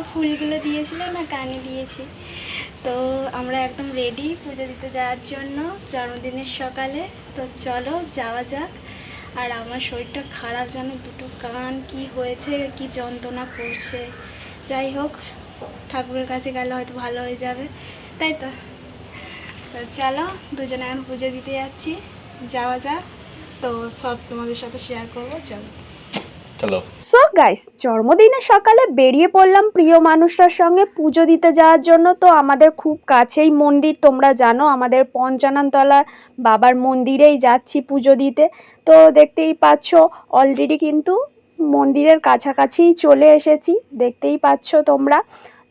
দেখো ফুলগুলো দিয়েছিল না কানে দিয়েছি। তো আমরা একদম রেডি পুজো দিতে যাওয়ার জন্য, জন্মদিনের সকালে। তো চলো যাওয়া যাক। আর আমার শরীরটা খারাপ জানো, দুটো কান, কি হয়েছে, কি যন্ত্রণা করছে। যাই হোক, ঠাকুরের কাছে গেলে হয়তো ভালো হয়ে যাবে। তাই তো? তো চলো, দুজনে আমি পুজো দিতে যাচ্ছি। যাওয়া যাক। তো সব তোমাদের সাথে শেয়ার করব, চলো। সো গাইস জন্মদিনে সকালে বেরিয়ে পড়লাম প্রিয় মানুষটার সঙ্গে পুজো দিতে যাওয়ার জন্য। তো আমাদের খুব কাছেই মন্দির, তোমরা জানো, আমাদের পঞ্চাননতলার বাবার মন্দিরেই যাচ্ছি পুজো দিতে। তো দেখতেই পাচ্ছ অলরেডি কিন্তু মন্দিরের কাছাকাছি চলে এসেছি। দেখতেই পাচ্ছ তোমরা।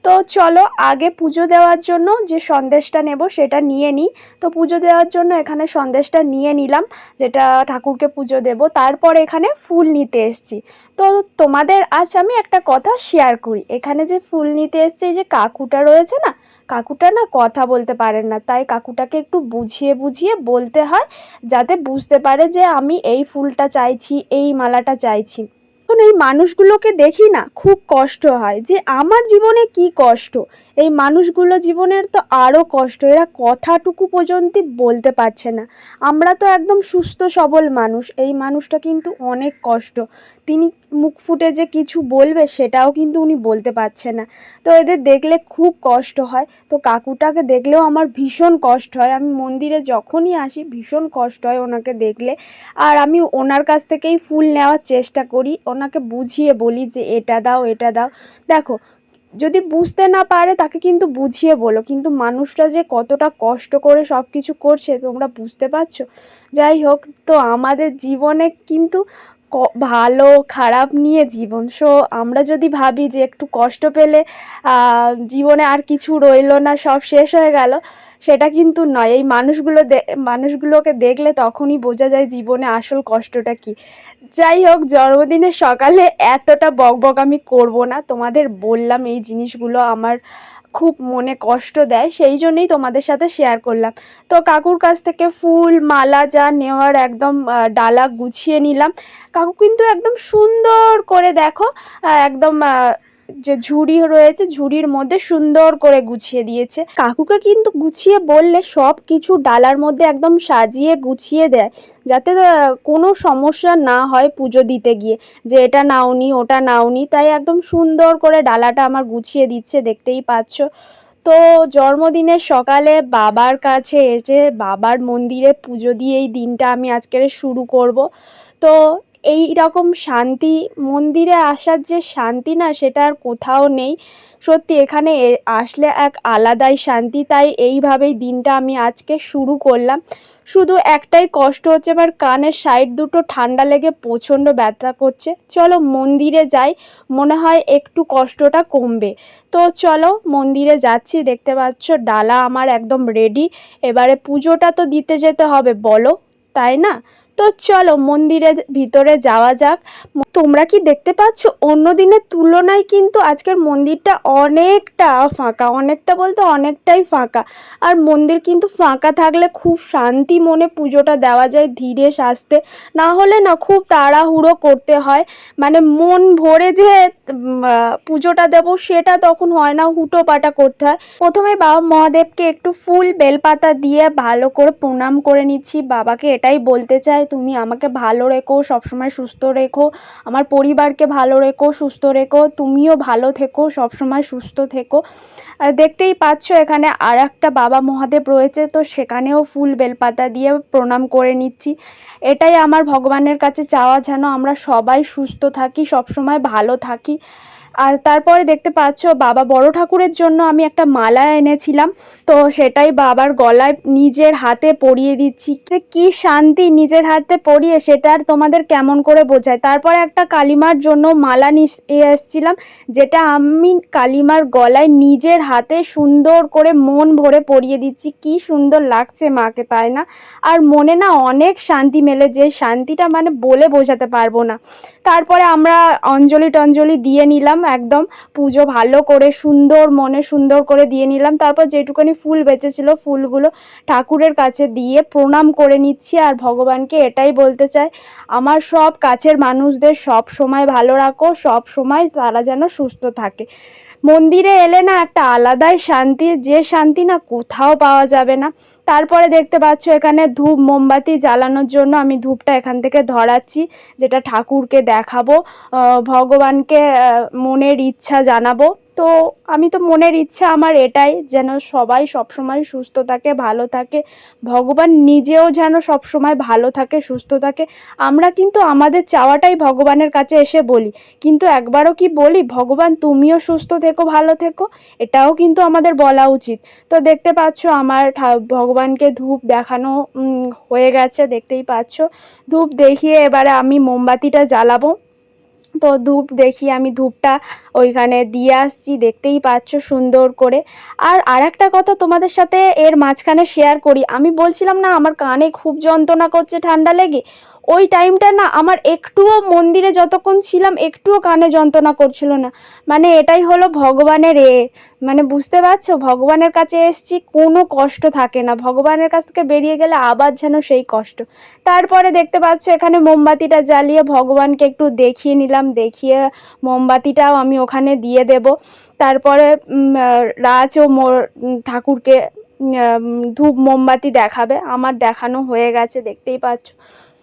তো চলো আগে পুজো দেওয়ার জন্য যে সন্দেশটা নেব সেটা নিয়ে নিই। তো পুজো দেওয়ার জন্য এখানে সন্দেশটা নিয়ে নিলাম, যেটা ঠাকুরকে পুজো দেব। তারপর এখানে ফুল নিতে এসেছি। তো তোমাদের আজ আমি একটা কথা শেয়ার করি। এখানে যে ফুল নিতে এসছে যে কাকুটা রয়েছে না, কাকুটা না কথা বলতে পারেন না। তাই কাকুটাকে একটু বুঝিয়ে বুঝিয়ে বলতে হয়, যাতে বুঝতে পারে যে আমি এই ফুলটা চাইছি, এই মালাটা চাইছি। এখন এই মানুষগুলোকে দেখি না, খুব কষ্ট হয় যে আমার জীবনে কি কষ্ট? এই মানুষগুলো জীবনের তো আরও কষ্ট, এরা কথাটুকু পর্যন্ত বলতে পারছে না। আমরা তো একদম সুস্থ, সবল মানুষ, এই মানুষটা কিন্তু অনেক কষ্ট। তিনি মুখ ফুটে যে কিছু বলবে সেটাও কিন্তু উনি বলতে পারছে না। তো এদের দেখলে খুব কষ্ট হয়। তো কাকুটাকে দেখলেও আমার ভীষণ কষ্ট হয়। আমি মন্দিরে যখনই আসি, ভীষণ কষ্ট হয় ওনাকে দেখলে। আর আমি ওনার কাছ থেকেই ফুল নেওয়ার চেষ্টা করি। ওনাকে বুঝিয়ে বলি যে এটা দাও এটা দাও। দেখো, যদি বুঝতে না পারে তাকে কিন্তু বুঝিয়ে বলো। কিন্তু মানুষটা যে কতটা কষ্ট করে সব কিছু করছে, তোমরা বুঝতে পারছ? যাই হোক, তো আমাদের জীবনে কিন্তু ভালো, খারাপ নিয়ে জীবন। সো আমরা যদি ভাবি যে একটু কষ্ট পেলে জীবনে আর কিছু রইল না, সব শেষ হয়ে গেল, সেটা কিন্তু নয়। এই মানুষগুলো মানুষগুলোকে দেখলে তখনই বোঝা যায় জীবনে আসল কষ্টটা কি। যাই হোক, জন্মদিনের সকালে এতটা বকবক আমি করব না। তোমাদের বললাম এই জিনিসগুলো আমার খুব মনে কষ্ট দেয়, সেই জন্যই তোমাদের সাথে শেয়ার করলাম। তো কাকুর কাছ থেকে ফুল, মালা যা নেওয়ার একদম ডালা গুছিয়ে নিলাম। কাকু কিন্তু একদম সুন্দর করে দেখো একদম যে ঝুড়ি রয়েছে, ঝুড়ির মধ্যে সুন্দর করে গুছিয়ে দিয়েছে। কাকুকে কিন্তু গুছিয়ে বললে সব কিছু ডালার মধ্যে একদম সাজিয়ে গুছিয়ে দেয়, যাতে কোনো সমস্যা না হয় পুজো দিতে গিয়ে। যে এটা নাওনি, ওটা নাওনি, তাই একদম সুন্দর করে ডালাটা আমার গুছিয়ে দিচ্ছে, দেখতেই পাচ্ছ। তো জন্মদিনের সকালে বাবার কাছে এসে বাবার মন্দিরে পুজো দিয়ে এই দিনটা আমি আজকের শুরু করব। তো এই রকম শান্তি, মন্দিরে আসার যে শান্তি না, সেটা আর কোথাও নেই। সত্যি, এখানে আসলে এক আলাদাই শান্তি। তাই এইভাবেই দিনটা আমি আজকে শুরু করলাম। শুধু একটাই কষ্ট হচ্ছে, এবার কানের সাইড দুটো ঠান্ডা লেগে প্রচণ্ড ব্যথা করছে। চলো মন্দিরে যাই, মনে হয় একটু কষ্টটা কমবে। তো চলো মন্দিরে যাচ্ছি, দেখতে পাচ্ছ ডালা আমার একদম রেডি এবারে পুজোটা তো দিতে যেতে হবে, বলো, তাই না? তো চলো মন্দিরের ভিতরে যাওয়া যাক। তোমরা কি দেখতে পাচ্ছ? অন্য দিনের তুলনায় কিন্তু আজকের মন্দিরটা অনেকটা ফাঁকা। অনেকটা বলতে অনেকটাই ফাঁকা। আর মন্দির কিন্তু ফাঁকা থাকলে খুব শান্তি মনে পুজোটা দেওয়া যায় ধীরে সাজতে। না হলে না খুব তাড়াহুড়ো করতে হয়। মানে মন ভরে যে পুজোটা দেব সেটা তখন হয় না হুটো পাটা করতে হয়। প্রথমে বাবা মহাদেবকে একটু ফুল বেলপাতা দিয়ে ভালো করে প্রণাম করে নিচ্ছি। বাবাকে এটাই বলতে চাই, তুমি আমাকে ভালো রেখো, সবসময় সুস্থ রেখো। আমার পরিবারকে ভালো রেখো, সুস্থ রেখো, তুমিও ভালো থেকো, সবসময় সুস্থ থেকো। দেখতেই পাচ্ছ এখানে আর একটা বাবা মহাদেব রয়েছে, তো সেখানেও ফুল বেলপাতা দিয়ে প্রণাম করে নিচ্ছি। এটাই আমার ভগবানের কাছে চাওয়া যেন আমরা সবাই সুস্থ থাকি, সবসময় ভালো থাকি। আর তারপরে দেখতে পাচ্ছ বাবা বড় ঠাকুরের জন্য আমি একটা মালা এনেছিলাম। তো সেটাই বাবার গলায় নিজের হাতে পরিয়ে দিচ্ছি। কি শান্তি নিজের হাতে পরিয়ে সেটা আর তোমাদের কেমন করে বোঝায়? তারপরে একটা কালিমার জন্য মালা নিয়ে এসেছিলাম, যেটা আমি কালিমার গলায় নিজের হাতে সুন্দর করে মন ভরে পরিয়ে দিচ্ছি। কি সুন্দর লাগছে মাকে, তাই না? আর মনে না অনেক শান্তি মেলে, যে শান্তিটা মানে বলে বোঝাতে পারব না। তারপরে আমরা অঞ্জলি টঞ্জলি দিয়ে নিলাম। একদম পুজো ভালো করে সুন্দর মনে সুন্দর করে দিয়ে নিলাম। তারপর যেটুকুনি ফুল বেঁচেছিল ফুলগুলো ঠাকুরের কাছে দিয়ে প্রণাম করে নিচ্ছি আর ভগবানকে এটাই বলতে চাই, আমার সব কাছের মানুষদের সব সময় ভালো রাখো, সব সময় তারা যেন সুস্থ থাকে। মন্দিরে এলে না একটা আলাদাই শান্তি, যে শান্তি না কোথাও পাওয়া যাবে না। তারপরে দেখতে পাচ্ছ এখানে ধূপ মোমবাতি জ্বালানোর জন্য আমি ধূপটা এখান থেকে ধরাচ্ছি, যেটা ঠাকুরকে দেখাবো ভগবানকে মনের ইচ্ছা জানাব। তো আমি তো মনের ইচ্ছা আমার এটাই যেন সবাই সবসময় সুস্থ থাকে, ভালো থাকে। ভগবান নিজেও যেন সবসময় ভালো থাকে, সুস্থ থাকে। আমরা কিন্তু আমাদের চাওয়াটাই ভগবানের কাছে এসে বলি। কিন্তু একবারও কি বলি, ভগবান তুমিও সুস্থ থেকো, ভালো থেকো, এটাও কিন্তু আমাদের বলা উচিত। তো দেখতে পাচ্ছ আমার ভগবানকে ধূপ দেখানো হয়ে গেছে, দেখতেই পাচ্ছ। ধূপ দেখিয়ে এবারে আমি মোমবাতিটা জ্বালাবো। তো ধূপ দেখি, আমি ধূপটা ওইখানে দিয়ে আসছি, দেখতেই পাচ্ছ সুন্দর করে। আর আরেকটা কথা তোমাদের সাথে এর মাঝখানে শেয়ার করি। আমি বলছিলাম না, আমার কানে খুব যন্ত্রণা করছে ঠান্ডা লেগে। ওই টাইমটা না আমার একটুও মন্দিরে যতক্ষণ ছিলাম একটুও কানে যন্ত্রণা করছিল না। মানে এটাই হলো ভগবানের এ মানে বুঝতে পারছ? ভগবানের কাছে এসছি, কোনো কষ্ট থাকে না। ভগবানের কাছ থেকে বেরিয়ে গেলে আবার যেন সেই কষ্ট। তারপরে দেখতে পাচ্ছ এখানে মোমবাতিটা জ্বালিয়ে ভগবানকে একটু দেখিয়ে নিলাম। দেখিয়ে মোমবাতিটাও আমি ওখানে দিয়ে দেব। তারপরে রাজ ও মোর ঠাকুরকে ধূপ মোমবাতি দেখাবে। আমার দেখানো হয়ে গেছে, দেখতেই পাচ্ছ।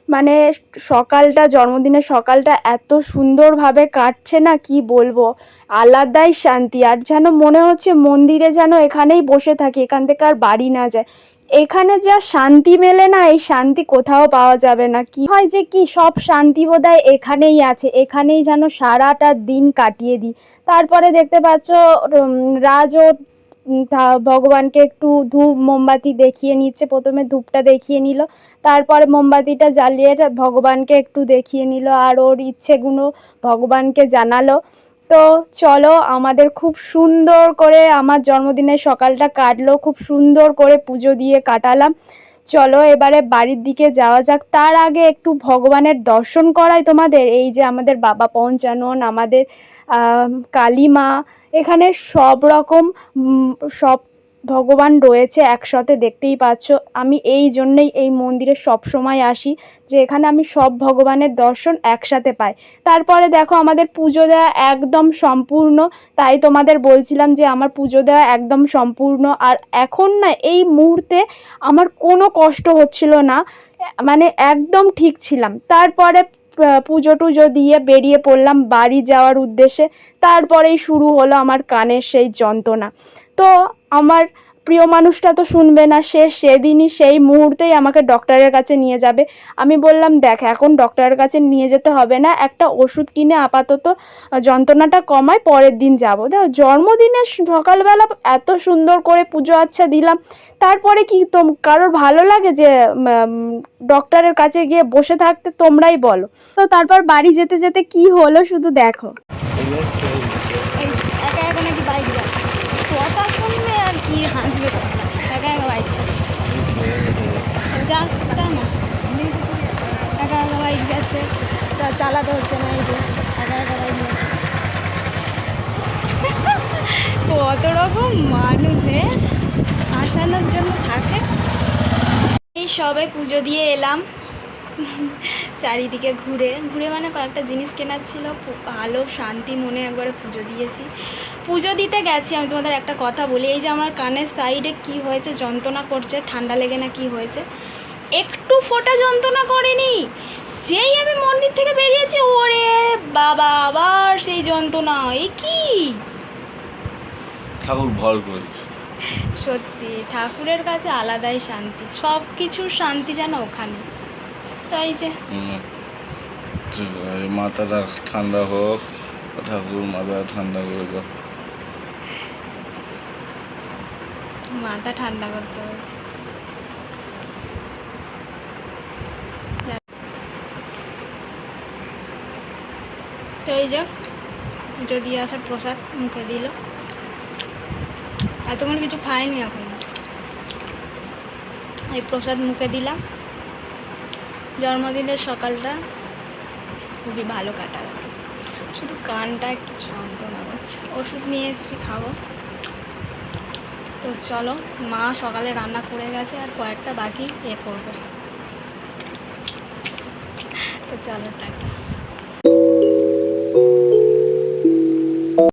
মানে সকালটা, জন্মদিনের সকালটা এত সুন্দরভাবে কাটছে না, কি বলব? আলাদাই শান্তি। আর যেন মনে হচ্ছে মন্দিরে যেন এখানেই বসে থাকি, এখান থেকে আর বাড়ি না যায়। এখানে যা শান্তি মেলে না, এই শান্তি কোথাও পাওয়া যাবে না। কি হয় যে কি, সব শান্তি বোধহয় এখানেই আছে, এখানেই যেন সারাটা দিন কাটিয়ে দিই। তারপরে দেখতে পাচ্ছ তা- ভগবানকে একটু ধূপ মোমবাতি দেখিয়ে নিচ্ছে। প্রথমে ধূপটা দেখিয়ে নিল। তারপরে মোমবাতিটা জ্বালিয়ে ভগবানকে একটু দেখিয়ে নিল আর ওর ইচ্ছেগুলো ভগবানকে জানালো। তো চলো, আমাদের খুব সুন্দর করে আমার জন্মদিনের সকালটা কাটলো। খুব সুন্দর করে পুজো দিয়ে কাটালাম। চলো, এবারে বাড়ির দিকে যাওয়া যাক। তার আগে একটু ভগবানের দর্শন করাই তোমাদের। এই যে আমাদের বাবা পঞ্চানন আমাদের কালী মা এখানে সব রকম সব ভগবান রয়েছে একসাথে দেখতেই পাচ্ছ। আমি এই জন্যই এই মন্দিরে সব সময় আসি যে এখানে আমি সব ভগবানের দর্শন একসাথে পাই। তারপরে দেখো আমাদের পুজো দেওয়া একদম সম্পূর্ণ। তাই তোমাদের বলছিলাম যে আমার পুজো দেওয়া একদম সম্পূর্ণ। আর এখন না এই মুহূর্তে আমার কোনো কষ্ট হচ্ছিল না। মানে একদম ঠিক ছিলাম। তারপরে পুজো টুজো দিয়ে বেরিয়ে পড়লাম বাড়ি যাওয়ার উদ্দেশ্যে। তারপরেই শুরু হলো আমার কানের সেই যন্ত্রণা। তো আমার প্রিয় মানুষটা তো শুনবে না, সে সেদিনই সেই মুহূর্তেই আমাকে ডক্টরের কাছে নিয়ে যাবে। আমি বললাম, দেখ, এখন ডক্টরের কাছে নিয়ে যেতে হবে না, একটা ওষুধ কিনে আপাতত যন্ত্রণাটা কমায়, পরের দিন যাব। দেখো জন্মদিনের সকালবেলা এত সুন্দর করে পুজো আচ্ছা দিলাম, তারপরে কি তোম, কারোর ভালো লাগে যে ডক্টরের কাছে গিয়ে বসে থাকতে তোমরাই বলো। তো তারপর বাড়ি যেতে যেতে কি হলো শুধু দেখো এই যে একা একা নাকি বাইক যাচ্ছে কথা শুনবে আর কি হাসবে কথা একা একা বাইক যাক তা না একা তা চালাতে হচ্ছে না এই যে কত রকম মানুষে হাসানোর জন্য থাকে। এই সবে পুজো দিয়ে এলাম। চারিদিকে ঘুরে ঘুরে মানে কয়েকটা জিনিস কেনার ছিল ভালো শান্তি মনে একবারে পুজো দিয়েছি। পুজো দিতে গেছি, আমি তোমাদের একটা কথা বলি, এই যে আমার কানের সাইডে কি হয়েছে, যন্ত্রণা করছে, ঠান্ডা লেগে না কি হয়েছে, একটু ফোটা যন্ত্রণা করেনি। যেই আমি মন্দির থেকে বেরিয়েছি ওরে বাবা আবার সেই যন্ত্রণা। এই কি? ঠাকুর ভর করেছে। সত্যি ঠাকুরের কাছে আলাদাই শান্তি সব কিছুর শান্তি যেন ওখানে। তাই যে। মাথাটা ঠান্ডা হোক ঠাকুর মাথা ঠান্ডা করে দাও। মাথা ঠান্ডা করতে হয়েছে তো এই যে যদি আসার প্রসাদ, মুখে দিল। এতক্ষণ কিছু খাইনি এখন। এই প্রসাদ মুখে দিলাম। জন্মদিনের সকালটা খুবই ভালো কাটালাম শুধু কানটা একটু যন্ত্রণা করছে ওষুধ নিয়ে এসেছি, খাব। তো চলো, মা সকালে রান্না করে গেছে আর কয়েকটা বাকি এ করবে। তো চলো, টাটা।